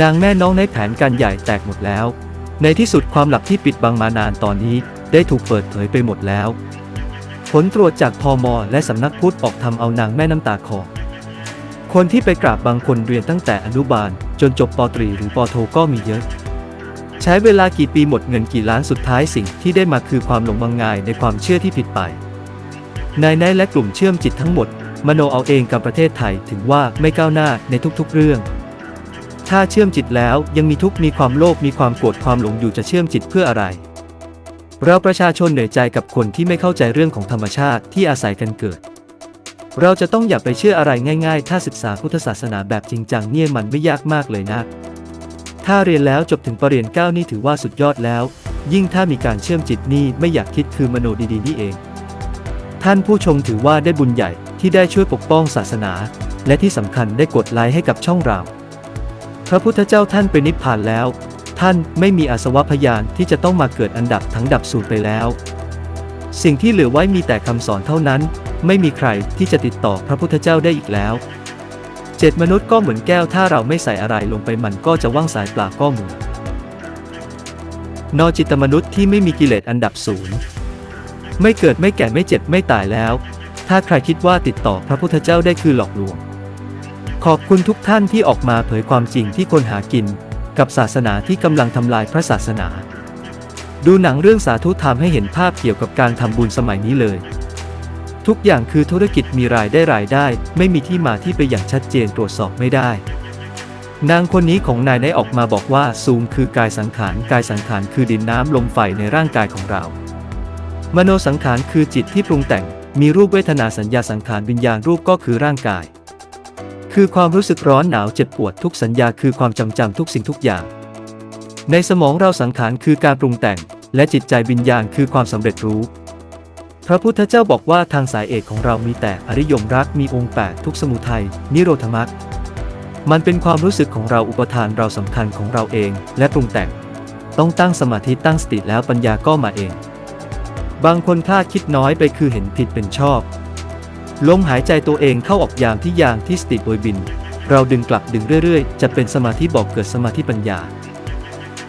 นางแม่น้องในแผนการใหญ่แตกหมดแล้ว ในที่สุดความลับที่ปิดบังมานานตอนนี้ได้ถูกเปิดเผยไปหมดแล้ว ผลตรวจจากพอมและสำนักพุทธออกทำเอานางแม่น้ำตาคอคนที่ไปกราบบางคนเรียนตั้งแต่อนุบาล จนจบปตรีหรือปโทก็มีเยอะ ใช้เวลากี่ปีหมดเงินกี่ล้านสุดท้ายสิ่งที่ได้มาคือความหลงมังงายในความเชื่อที่ผิดไปนายไนท์และกลุ่มเชื่อมจิตทั้งหมด มโนเอาเองกับประเทศไทยถึงว่าไม่ก้าวหน้าในทุกๆเรื่อง ถ้าเชื่อมจิตแล้วยังมีทุกข์มีความโลภมีความโกรธความหลงอยู่จะเชื่อมจิตเพื่ออะไร เราประชาชนเหนื่อยใจกับคนที่ไม่เข้าใจเรื่องของธรรมชาติที่อาศัยกันเกิด เราจะต้องอย่าไปเชื่ออะไรง่าย ๆ ถ้าศึกษาพุทธศาสนาแบบจริงจังเนี่ยมันไม่ยากมากเลยนะ ถ้าเรียนแล้วจบถึงปรริญญาเก้านี่ถือว่าสุดยอดแล้ว ยิ่งถ้ามีการเชื่อมจิตนี่ไม่อยากคิดคือมโนดีๆนี่เอง ท่านผู้ชมถือว่าได้บุญใหญ่ที่ได้ช่วยปกป้องศาสนา และที่สำคัญได้กดไลค์ให้กับช่องเรา พระพุทธเจ้าท่านไปนิพพานแล้ว ท่านไม่มีอาสวะพยานที่จะต้องมาเกิดอันดับทั้งดับสูญไปแล้ว สิ่งที่เหลือไว้มีแต่คำสอนเท่านั้น ไม่มีใครที่จะติดต่อพระพุทธเจ้าได้อีกแล้วเจ็ดมนุษย์ก็เหมือนแก้วถ้าเราไม่ใส่อะไรลงไปมันก็จะว่างสายปลาก็เหมือนนอจิตมนุษย์ที่ไม่มีกิเลสอันดับศูนย์ไม่เกิดไม่แก่ไม่เจ็บไม่ตายแล้ว ถ้าใครคิดว่าติดต่อพระพุทธเจ้าได้คือหลอกลวง ขอบคุณทุกท่านที่ออกมาเผยความจริงที่คนหากิน กับศาสนาที่กำลังทำลายพระศาสนา ดูหนังเรื่องสาธุธรรมให้เห็นภาพเกี่ยวกับการทำบุญสมัยนี้เลย ทุกอย่างคือธุรกิจมีรายได้รายได้ ไม่มีที่มาที่ไปอย่างชัดเจนตรวจสอบไม่ได้ นางคนนี้ของนายได้ออกมาบอกว่าซูมคือกายสังขารกายสังขารคือดินน้ำลมไฟในร่างกายของเรา มโนสังขารคือจิตที่ปรุงแต่ง มีรูปเวทนาสัญญาสังขารวิญญาณรูปก็คือร่างกาย คือความรู้สึกร้อนหนาวเจ็บปวดทุกสัญญาคือความจำจำทุกสิ่งทุกอย่าง ในสมองเราสังขารคือการปรุงแต่ง และจิตใจวิญญาณคือความสำเร็จรู้ พระพุทธเจ้าบอกว่าทางสายเอกของเรามีแต่อริยมรักมีองค์แปดทุกสมุทัยนิโรธมรรคมันเป็นความรู้สึกของเราอุปทานเราสำคัญของเราเอง และปรุงแต่ง ต้องตั้งสมาธิตั้งสติแล้วปัญญาก็มาเอง บางคนคาดคิดน้อยไปคือเห็นผิดเป็นชอบ ลมหายใจตัวเองเข้าออกยามที่ยางที่สติโบยบิน เราดึงกลับดึงเรื่อยๆ จะเป็นสมาธิบอกเกิดสมาธิปัญญา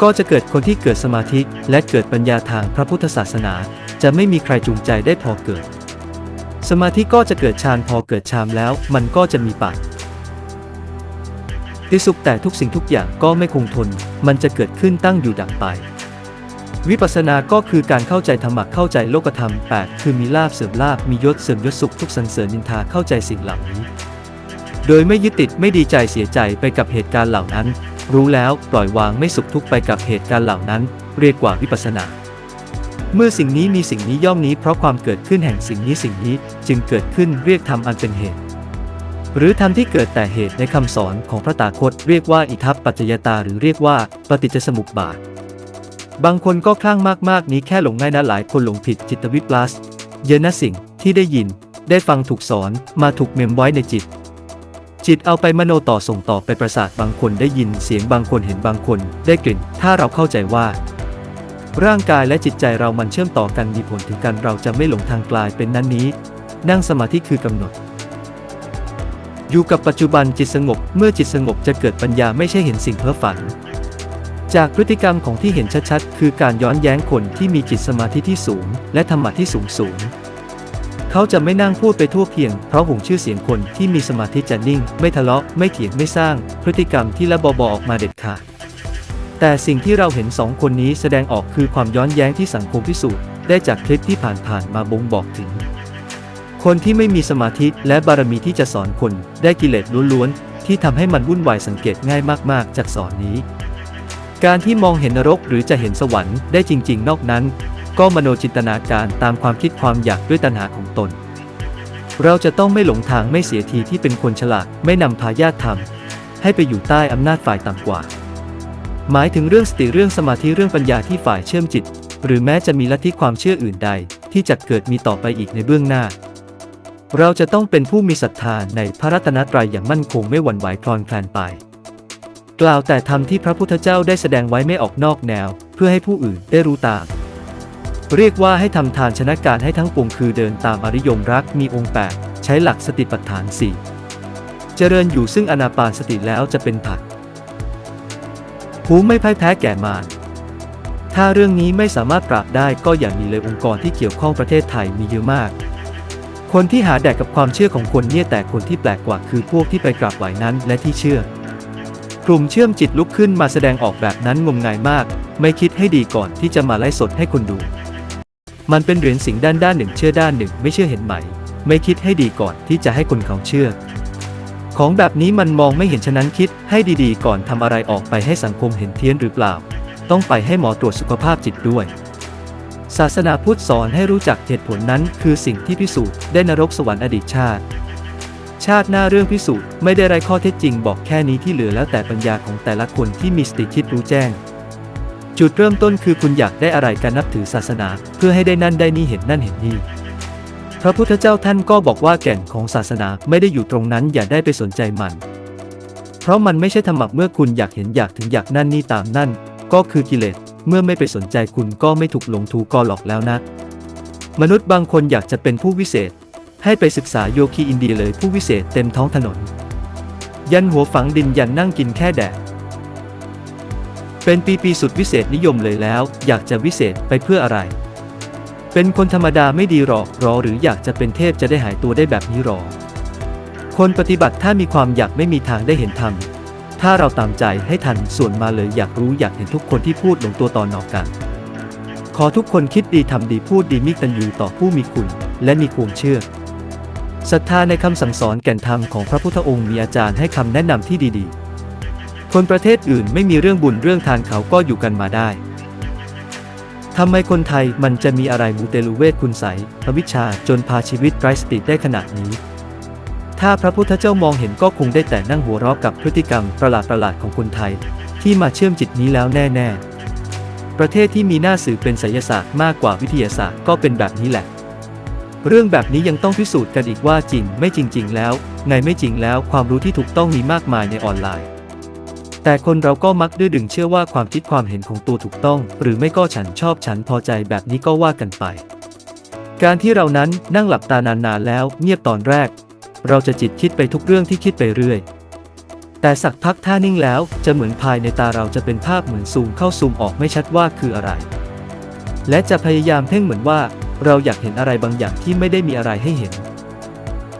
ก็จะเกิดคนที่เกิดสมาธิและเกิดปัญญาทางพระพุทธศาสนา จะไม่มีใครจูงใจได้พอเกิด สมาธิก็จะเกิดฌานพอเกิดฌานแล้ว มันก็จะมีปัจติสุขแต่ทุกสิ่งทุกอย่างก็ไม่คงทน มันจะเกิดขึ้นตั้งอยู่ดับไป วิปัสสนาก็คือการเข้าใจธรรมะเข้าใจโลกธรรม 8 คือมีลาบเสื่อมลาบมียศเสื่อมยศสุขทุกสรรเสริญนินทาเข้าใจสิ่งเหล่านี้ โดยไม่ยึดติดไม่ดีใจเสียใจไปกับเหตุการณ์เหล่านั้น รู้แล้วปล่อยวางไม่สุขทุกไปกับเหตุการณ์เหล่านั้น เรียกว่าวิปัสสนา เมื่อสิ่งนี้มีสิ่งนี้ย่อมนี้เพราะความเกิดขึ้นแห่งสิ่งนี้สิ่งนี้จึงเกิดขึ้นเรียกธรรมอันเป็นเหตุ หรือธรรมที่เกิดแต่เหตุในคำสอนของพระตาคต เรียกว่าอิทัปปัจจยตาหรือเรียกว่าปฏิจจสมุปบาท บางคนก็คลั่งมากๆ นี้แค่หลงง่ายนะหลายคนหลงผิดจิตวิปลาสเยอะนะสิ่งที่ได้ยิน ได้ฟังถูกสอนมาถูกเมมไว้ในจิต จิตเอาไปมโนต่อส่งต่อไปประสาทบางคนได้ยินเสียงบางคนเห็นบางคน ได้กลิ่น ถ้าเราเข้าใจว่า ร่างกายและจิตใจเรามันเชื่อมต่อกันมีผลถึงกันเราจะไม่หลงทางกลายเป็นนั้นนี้ นั่งสมาธิคือกำหนด อยู่กับปัจจุบันจิตสงบเมื่อจิตสงบจะเกิดปัญญาไม่ใช่เห็นสิ่งเพ้อฝัน จากพฤติกรรมของที่เห็นชัดๆ คือการย้อนแย้งคนที่มีจิตสมาธิที่สูง และธรรมะที่สูงสูง เขาจะไม่นั่งพูดไปทั่วเพียง เพราะหงชื่อเสียงคนที่มีสมาธิจะนิ่ง ไม่ทะเลาะ ไม่เถียง ไม่สร้าง พฤติกรรมที่ละบอบอออกมาเด็ดขาด แต่สิ่งที่เราเห็นสองคนนี้แสดงออกคือความย้อนแย้งที่สังคมพิสูจน์ ได้จากคลิปที่ผ่านๆมาบ่งบอกถึง คนที่ไม่มีสมาธิและบารมีที่จะสอนคน ได้กิเลสล้วนๆที่ทำให้มันวุ่นวายสังเกตง่ายมากๆ จากสอนนี้ การที่มองเห็นนรกหรือจะเห็นสวรรค์ได้จริง ๆ นอกนั้น ก็มโนจินตนาการตามความคิดความอยากด้วยตัณหาของตน เราจะต้องไม่หลงทางไม่เสียทีที่เป็นคนฉลาดไม่นำพาญาติธรรม ให้ไปอยู่ใต้อำนาจฝ่ายต่ำกว่า หมายถึงเรื่องสติเรื่องสมาธิเรื่องปัญญาที่ฝ่ายเชื่อมจิต หรือแม้จะมีลัทธิความเชื่ออื่นใด ที่จะเกิดมีต่อไปอีกในเบื้องหน้า เราจะต้องเป็นผู้มีศรัทธาในพระรัตนตรัยอย่างมั่นคงไม่หวั่นไหวคลอนแคลนไป กล่าวแต่ธรรมที่พระพุทธเจ้าได้แสดงไว้ไม่ออกนอกแนว เพื่อให้ผู้อื่นได้รู้ตาม เรียกว่าให้ทำทานชนะการให้ทั้งปวงคือเดินตามอริยมรักมีองค์แปดใช้หลักสติปัฏฐานสี่เจริญอยู่ซึ่งอนาปานสติแล้วจะเป็นผักผู้ไม่พ่ายแพ้แก่มารถ้าเรื่องนี้ไม่สามารถปราบได้ก็อย่ามีเลยองค์กรที่เกี่ยวข้องประเทศไทยมีเยอะมาก คนที่หาแดกกับความเชื่อของคนเนี่ยแต่คนที่แปลกกว่าคือพวกที่ไปกราบไหว้นั้นและที่เชื่อ กลุ่มเชื่อมจิตลุกขึ้นมาแสดงออกแบบนั้นงมงายมาก ไม่คิดให้ดีก่อนที่จะมาไล่สดให้คนดู มันเป็นเหรียญสิงด้านด้านหนึ่งเชื่อด้านหนึ่งไม่เชื่อเห็นไหม ไม่คิดให้ดีก่อนที่จะให้คนเขาเชื่อ ของแบบนี้มันมองไม่เห็นฉะนั้นคิดให้ดีๆ ก่อนทำอะไรออกไปให้สังคมเห็นเทียนหรือเปล่า ต้องไปให้หมอตรวจสุขภาพจิตด้วยศาสนาพุทธสอนให้รู้จักเหตุผลนั้นคือสิ่งที่พิสูจน์ได้นรกสวรรค์อดีตชาติ ชาติหน้าเรื่องพิสูจน์ไม่ได้ไรข้อเท็จจริงบอกแค่นี้ที่เหลือแล้วแต่ปัญญาของแต่ละคนที่มีสติคิดรู้แจ้ง จุดเริ่มต้นคือคุณอยากได้อะไรการนับถือศาสนา เพื่อให้ได้นั่นได้นี่เห็นนั่นเห็นนี่พระพุทธเจ้าท่านก็บอกว่าแก่นของศาสนาไม่ได้อยู่ตรงนั้นอย่าได้ไปสนใจมัน เพราะมันไม่ใช่ธรรมะเมื่อคุณอยากเห็นอยากถึงอยากนั่นนี่ตามนั่น ก็คือกิเลสเมื่อไม่ไปสนใจคุณก็ไม่ถูกหลงถูกกอหลอกแล้วนะ มนุษย์บางคนอยากจะเป็นผู้วิเศษ ให้ไปศึกษาโยคีอินเดียเลยผู้วิเศษเต็มท้องถนน ยันหัวฝังดินยันนั่งกินแค่แดด เป็นปีปีสุดวิเศษนิยมเลยแล้ว อยากจะวิเศษไปเพื่ออะไร เป็นคนธรรมดาไม่ดีหรอกรอหรืออยากจะเป็นเทพจะได้หายตัวได้แบบนี้หรอ คนปฏิบัติถ้ามีความอยากไม่มีทางได้เห็นธรรมถ้าเราตามใจให้ทันส่วนมาเลยอยากรู้อยากเห็นทุกคนที่พูดลงตัวต่อนอกกัน ขอทุกคนคิดดีทำดีพูดดีมิตัญญูต่อผู้มีคุณ และมีความเชื่อ ศรัทธาในคำสั่งสอนแก่นธรรมของพระพุทธองค์มีอาจารย์ให้คำแนะนำที่ดีๆ คนประเทศอื่นไม่มีเรื่องบุญเรื่องทานเขาก็อยู่กันมาได้ทำไมคนไทยมันจะมีอะไรมูเตลูเวทคุณใสยอวิชาจนพาชีวิตไร้สติได้ขนาดนี้ ถ้าพระพุทธเจ้ามองเห็นก็คงได้แต่นั่งหัวเราะกับพฤติกรรมประหลาดๆของคนไทย ที่มาเชื่อมจิตนี้แล้วแน่ ๆ ประเทศที่มีหน้าสื่อเป็นไสยศาสตร์มากกว่าวิทยาศาสตร์ก็เป็นแบบนี้แหละ เรื่องแบบนี้ยังต้องพิสูจน์กันอีกว่าจริง ไม่จริง ๆ แล้วไงไม่จริงแล้วความรู้ที่ถูกต้องมีมากมายในออนไลน์ แต่คนเราก็มักดื้อดึงเชื่อว่าความคิดความเห็นของตัวถูกต้อง หรือไม่ก็ฉันชอบฉันพอใจแบบนี้ก็ว่ากันไป การที่เรานั้นนั่งหลับตานานๆแล้ว เงียบตอนแรก เราจะจิตคิดไปทุกเรื่องที่คิดไปเรื่อยแต่สักพักท่านิ่งแล้วจะเหมือนภายในตาเราจะเป็นภาพเหมือนซูมเข้าซูมออกไม่ชัดว่าคืออะไร และจะพยายามเพ่งเหมือนว่า เราอยากเห็นอะไรบางอย่างที่ไม่ได้มีอะไรให้เห็น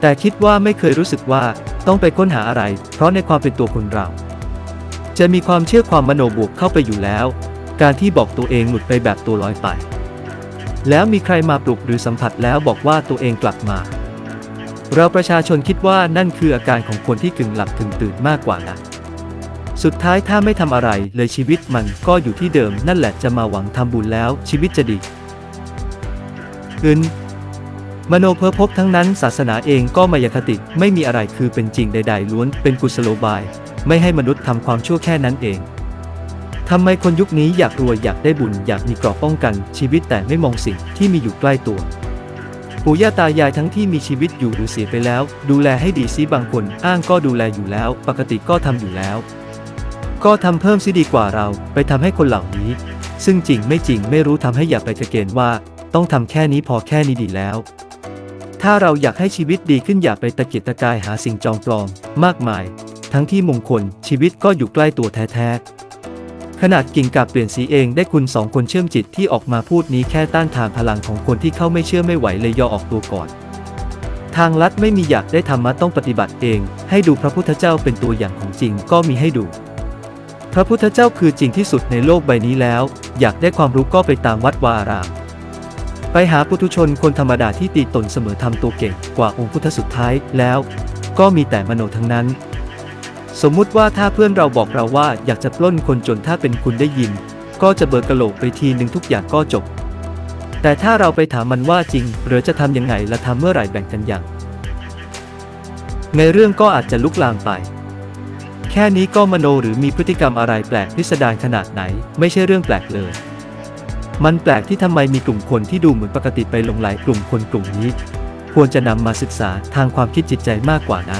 แต่คิดว่าไม่เคยรู้สึกว่าต้องไปค้นหาอะไร เพราะในความเป็นตัวคนเรา จะมีความเชื่อความมโนบวกเข้าไปอยู่แล้ว การที่บอกตัวเองหลุดไปแบบตัวลอยไป แล้วมีใครมาปลุกหรือสัมผัสแล้วบอกว่าตัวเองกลับมา เราประชาชนคิดว่านั่นคืออาการของคนที่กึ่งหลับกึ่งตื่นมากกว่านะสุดท้ายถ้าไม่ทำอะไรเลยชีวิตมันก็อยู่ที่เดิมนั่นแหละจะมาหวังทำบุญแล้วชีวิตจะดี อื่นมโนเพ้อพบทั้งนั้นศาสนาเองก็มายาคติไม่มีอะไรคือเป็นจริงใด ๆ ล้วนเป็นกุศโลบาย ไม่ให้มนุษย์ทำความชั่วแค่นั้นเองทำไมคนยุคนี้อยากรวยอยากได้บุญอยากมีเกราะป้องกัน ชีวิตแต่ไม่มองสิ่งที่มีอยู่ใกล้ตัวปู่ย่าตายายทั้งที่มีชีวิตอยู่หรือเสียไปแล้ว ดูแลให้ดีซิบางคนอ้างก็ดูแลอยู่แล้ว ปกติก็ทำอยู่แล้ว ก็ทำเพิ่มซิดีกว่าเราไปทำให้คนเหล่านี้ ซึ่งจริงไม่จริงไม่รู้ทำให้อย่าไปกระเกณฑ์ว่า ต้องทำแค่นี้พอแค่นี้ดีแล้ว ถ้าเราอยากให้ชีวิตดีขึ้นอย่าไปตะเกียกตะกายหาสิ่งจองปลอม มากมาย ทั้งที่มงคลชีวิตก็อยู่ใกล้ตัวแท้ๆ ขนาดกิ่งกับเปลี่ยนสีเองได้คุณสองคนเชื่อมจิตที่ออกมาพูดนี้แค่ต้านทานพลังของคนที่เข้าไม่เชื่อไม่ไหวเลยยอออกตัวก่อน ทางลัดไม่มีอยากได้ธรรมะต้องปฏิบัติเอง ให้ดูพระพุทธเจ้าเป็นตัวอย่างของจริงก็มีให้ดูพระพุทธเจ้าคือจริงที่สุดในโลกใบนี้แล้ว อยากได้ความรู้ก็ไปตามวัดวาอาราม ไปหาปุถุชนคนธรรมดาที่ตีตนเสมอทำตัวเก่งกว่าองค์พุทธสุดท้ายแล้ว ก็มีแต่มโนทั้งนั้น สมมุติว่าถ้าเพื่อนเราบอกเราว่าอยากจะปล้นคนจนถ้าเป็นคุณได้ยิน ก็จะเบิกกะโหลกไปทีหนึ่งทุกอย่างก็จบ แต่ถ้าเราไปถามมันว่าจริง หรือจะทำยังไงและทำเมื่อไหร่แบ่งกันอย่าง ในเรื่องก็อาจจะลุกลามไป แค่นี้ก็มโนหรือมีพฤติกรรมอะไรแปลกพิสดารขนาดไหน ไม่ใช่เรื่องแปลกเลย มันแปลกที่ทำไมมีกลุ่มคนที่ดูเหมือนปกติไปหลงไหลกลุ่มคนกลุ่มนี้ ควรจะนำมาศึกษาทางความคิดจิตใจมากกว่านะ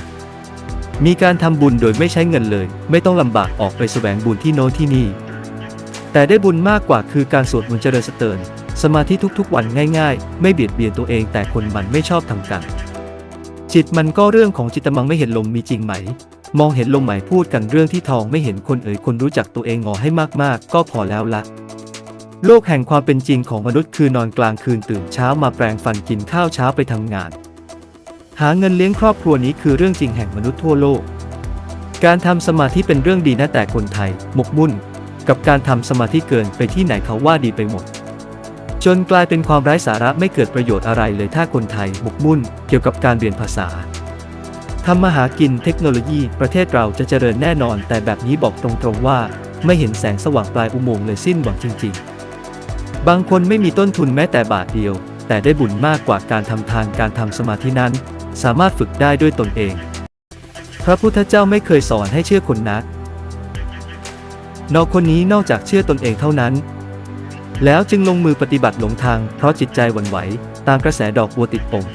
มีการทำบุญโดยไม่ใช้เงินเลย ไม่ต้องลำบากออกไปแสวงบุญที่โน้นที่นี่ แต่ได้บุญมากกว่าคือการสวดมนต์เจริญสเตินสมาธิทุกๆ วันง่ายๆ ไม่เบียดเบียนตัวเองแต่คนมันไม่ชอบทำกัน จิตมันก็เรื่องของจิตมังไม่เห็นลมมีจริงไหม มองเห็นลมไหมพูดกันเรื่องที่ทองไม่เห็นคนเอ่ยคนรู้จักตัวเองงอให้มากๆ ก็พอแล้วละ โลกแห่งความเป็นจริงของมนุษย์คือนอนกลางคืนตื่นเช้ามาแปลงฟันกินข้าวเช้าไปทำงาน หาเงินเลี้ยงครอบครัวนี้คือเรื่องจริงแห่งมนุษย์ทั่วโลก การทำสมาธิเป็นเรื่องดีนะแต่คนไทยหมกมุ่น กับการทำสมาธิเกินไปที่ไหนเขาว่าดีไปหมด จนกลายเป็นความไร้สาระไม่เกิดประโยชน์อะไรเลยถ้าคนไทยหมกมุ่น เกี่ยวกับการเรียนภาษาทำมาหากินเทคโนโลยีประเทศเราจะเจริญแน่นอน แต่แบบนี้บอกตรงๆว่า ไม่เห็นแสงสว่างปลายอุโมงค์เลยสิ้นหวังจริง ๆ บางคนไม่มีต้นทุนแม้แต่บาทเดียว แต่ได้บุญมากกว่าการทำทานการทำสมาธินั้น สามารถฝึกได้ด้วยตนเอง พระพุทธเจ้าไม่เคยสอนให้เชื่อคนนักนอกคนนี้นอกจากเชื่อตนเองเท่านั้น แล้วจึงลงมือปฏิบัติหลงทางเพราะจิตใจหวั่นไหว ตามกระแสดอกบัวติดปง